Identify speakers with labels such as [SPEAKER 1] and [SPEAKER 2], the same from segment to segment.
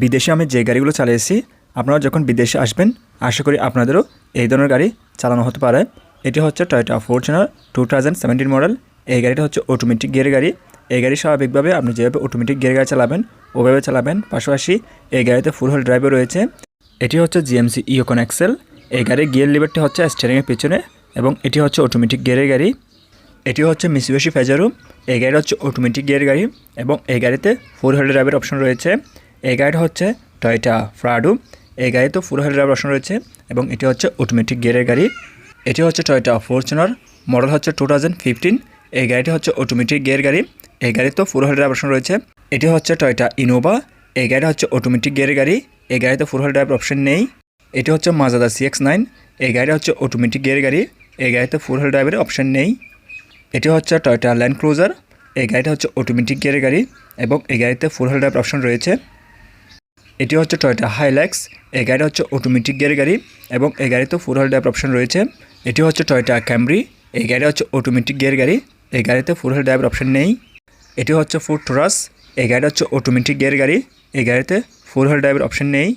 [SPEAKER 1] বিদেশে আমি যে গাড়িগুলো চালিয়েছি আপনারা যখন বিদেশে আসবেন, আশা করি আপনাদেরও এই ধরনের গাড়ি চালানো হতে পারে। এটি হচ্ছে Toyota Fortuner two thousand seventeen model এই গাড়িটা হচ্ছে অটোমেটিক গিয়ার গাড়ি। এই গাড়ি স্বাভাবিকভাবে আপনি যেভাবে অটোমেটিক গিয়ার গাড়ি চালাবেন, ওভাবে চালাবেন। পাশাপাশি এই গাড়িতে ফুল হোল ড্রাইভও রয়েছে। এটি হচ্ছে জিএমসি ইওকন এক্সেল এই গাড়ির গিয়ার লিভারটি হচ্ছে স্টিয়ারিংয়ের পিছনে এবং এটি হচ্ছে অটোমেটিক গিয়ারের গাড়ি। এটি হচ্ছে মিসিবেশি ফেজারু এই গাড়িটা হচ্ছে অটোমেটিক গিয়ার গাড়ি এবং এই গাড়িতে ফোর হুইল ড্রাইভের অপশন রয়েছে। এই গাড়িটা হচ্ছে টয়টা ফ্রাডু এই গাড়িতে ফোর হুইল ড্রাইভের অপশন রয়েছে এবং এটি হচ্ছে অটোমেটিক গিয়ারের গাড়ি। এটি হচ্ছে টয়টা ফরচুনার মডেল হচ্ছে টু এই গাড়িটি হচ্ছে অটোমেটিক গিয়ার গাড়ি। এই গাড়িতেও ফোর হুইল ড্রাইভ অপশন রয়েছে। এটি হচ্ছে টয়টা ইনোভা এই গাড়িটা হচ্ছে অটোমেটিক গিয়ারের গাড়ি। এই গাড়িতে ফোর হুইল ড্রাইভ অপশন নেই। এটি হচ্ছে মাজাদা সিএক্স নাইন এই গাড়িটা হচ্ছে অটোমেটিক গিয়ার গাড়ি। এই গাড়িতে ফুল হুইল ড্রাইভের অপশন নেই। এটি হচ্ছে টয়টা ল্যান্ড ক্রুজার এই গাড়িটা হচ্ছে অটোমেটিক গিয়ারের গাড়ি এবং এই গাড়িতে ফুল হোল ড্রাইভ অপশন রয়েছে। এটি হচ্ছে টয়টা হাইল্যাক্স এই গাড়িটা হচ্ছে অটোমেটিক গিয়ার গাড়ি এবং এই গাড়িতে ফুল হোল ড্রাইভ অপশন রয়েছে। এটি হচ্ছে টয়টা ক্যামরি এই গাড়িটা হচ্ছে অটোমেটিক গিয়ার গাড়ি এই গাড়িতে ফুল হোল ড্রাইভের অপশন নেই। এটি হচ্ছে ফুড টুরাস এই গাড়িটা হচ্ছে অটোমেটিক গিয়ার গাড়ি এই গাড়িতে ফুল হোল ড্রাইভের অপশন নেই।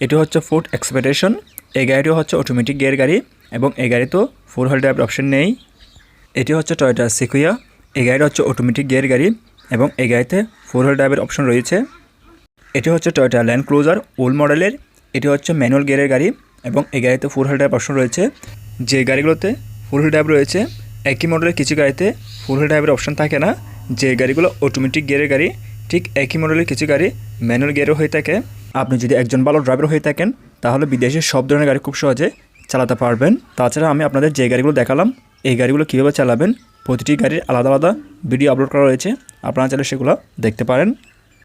[SPEAKER 1] এটি হচ্ছে ফুড এক্সপেকটেশন এই গাড়িটিও হচ্ছে অটোমেটিক গিয়ার গাড়ি এবং এই গাড়িতেও ফুল হোল ড্রাইভের অপশন নেই। এটি হচ্ছে টয়টা সিকুইয়া এই গাড়িটা হচ্ছে অটোমেটিক গিয়ার গাড়ি এবং এই গাড়িতে ফোর হুইল ড্রাইভের অপশন রয়েছে। এটি হচ্ছে টয়টা ল্যান্ড ক্রুজার ওল্ড মডেলের এটি হচ্ছে ম্যানুয়াল গিয়ারের গাড়ি এবং এই গাড়িতে ফোর হুইল ড্রাইভ অপশন রয়েছে। যে গাড়িগুলোতে ফোর হুইল ড্রাইভ রয়েছে, একই মডেলের কিছু গাড়িতে ফোর হুইল ড্রাইভের অপশন থাকে না। যে গাড়িগুলো অটোমেটিক গিয়ারের গাড়ি, ঠিক একই মডেলের কিছু গাড়ি ম্যানুয়াল গিয়ারও হয়ে থাকে। আপনি যদি একজন ভালো ড্রাইভার হয়ে থাকেন, তাহলে বিদেশে সব ধরনের গাড়ি খুব সহজে চালাতে পারবেন। তাছাড়া আমি আপনাদের যে গাড়িগুলো দেখালাম, এই গাড়িগুলো কীভাবে চালাবেন, প্রতিটি গাড়ির আলাদা আলাদা ভিডিও আপলোড করা রয়েছে। আপনারা চাইলে সেগুলো দেখতে পারেন।